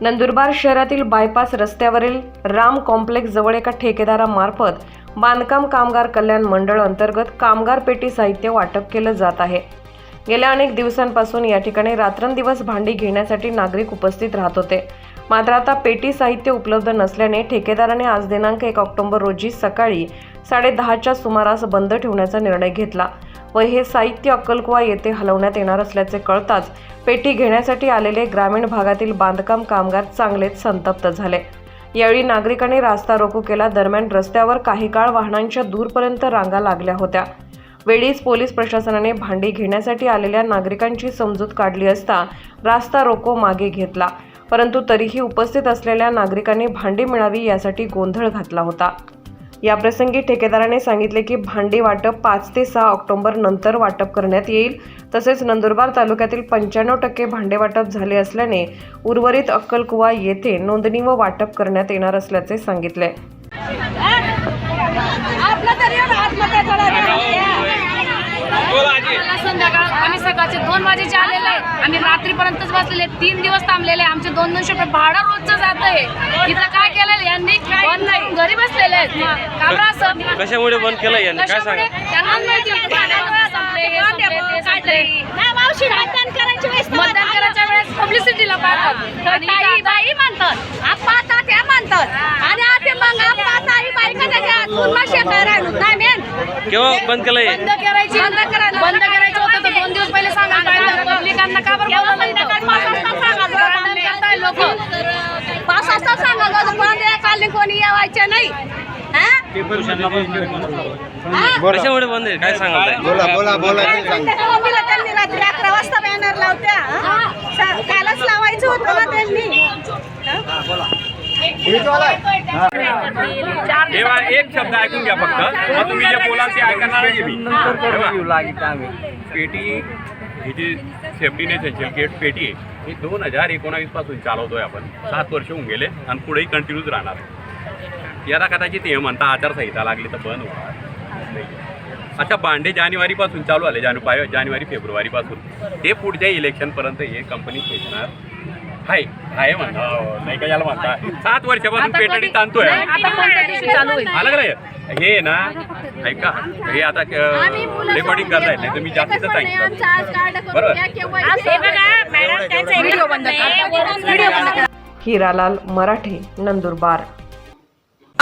नंदुरबार शहरातील बायपास रस्त्यावरील राम कॉम्प्लेक्स जवळ एका ठेकेदारामार्फत बांधकाम कामगार कल्याण मंडळ अंतर्गत कामगार पेटी साहित्य वाटप केलं जात आहे. गेल्या अनेक दिवसांपासून या ठिकाणी रात्रंदिवस भांडी घेण्यासाठी नागरिक उपस्थित राहत होते. मात्र आता पेटी साहित्य उपलब्ध नसल्याने ठेकेदाराने आज दिनांक एक ऑक्टोबर रोजी सकाळी साडेदहाच्या सुमारास बंद ठेवण्याचा निर्णय घेतला. व हे साहित्य अक्कलकुवा येथे हलवण्यात येणार असल्याचे कळताच पेटी घेण्यासाठी आलेले ग्रामीण भागातील बांधकाम कामगार चांगलेच संतप्त झाले. यावेळी नागरिकांनी रास्ता रोको केला. दरम्यान रस्त्यावर काही काळ वाहनांच्या दूरपर्यंत रांगा लागल्या होत्या. वेळीच पोलीस प्रशासनाने भांडी घेण्यासाठी आलेल्या नागरिकांची समजूत काढली असता रास्ता रोको मागे घेतला. परंतु तरीही उपस्थित असलेल्या नागरिकांनी भांडी मिळावी यासाठी गोंधळ घातला होता. याप्रसंगी ठेकेदाराने सांगितले की भांडी वाटप पाच ते सहा ऑक्टोबर नंतर वाटप करण्यात येईल. तसेच नंदुरबार तालुक्यातील पंच्याण्णव टक्के भांडे वाटप झाले असल्याने उर्वरित अक्कलकुवा येथे नोंदणी व वाटप करण्यात येणार असल्याचे सांगितले. संध्याकाळ आम्ही सकाळचे दोन वाजेचे आलेले आहे. आम्ही रात्रीपर्यंतच बसलेले तीन दिवस थांबलेले आहे. आमचे दोन दोनशे रुपये भाडं रोजचं जात आहे इथं काय केलेलं? यांनी बंद नाही घरी बसलेले आहेत का बरं असं कशामुळे बंद केलं यांनी? काय? सांगा? मतदान करायच्या वेळेस पब्लिसिटीला पाहतात. आणि ताई बाई म्हणतात. आप्पा म्हणतात. आणि आता मग आप्पा ताई बाई नाही मेन. केव्हा बंद केलंय बंद करायची. बंद करायला- बंद करायचं होतं तर दोन दिवस पहिले सांगायला पाहिजे पब्लिकांना का बरं बोलवलं संध्याकाळी पाच वाजता लोक पाच बंद काल कोणी यावायचे नाही? कशामुळे बंद आहे? काय सांगाल बोला बोला बोला मम्मीला त्यांनी रात्री अकरा वाजता बॅनर लावत्या? सा- कालच लावायचं होतं ना त्यांनी. तेव्हा एक शब्द ऐकून घ्या फक्त. मग तुम्ही जे बोलाल ते ऐकणार नाही मी तेव्हा पेटी ही जी सेफ्टी नेसेन्शियल गेट पेटी आहे ही दोन हजार एकोणावीसपासून चालवतोय आपण. सात वर्ष होऊन गेले आणि पुढेही कंटिन्यूच राहणार याला कदाचित हे म्हणता आचारसंहिता लागली तर बंद होणार. नाही. आता भांडे जानेवारीपासून चालू आले जानेवारी जानेवारी फेब्रुवारीपासून ते पुढच्या इलेक्शनपर्यंत हे कंपनी खेचणार हाय हाय म्हणा नाही का याला म्हणता? सात वर्षापासून पेटडी ताणतोय. नाही, आता कोणत्या दिवशी चालू होईल आलं? हे आहे? ना ऐका हे आता रेकॉर्डिंग करतायत नाही तर मी जास्तीच सांगितलं. बरोबर. व्हिडिओ बंद करा. हिरालाल मराठे नंदुरबार.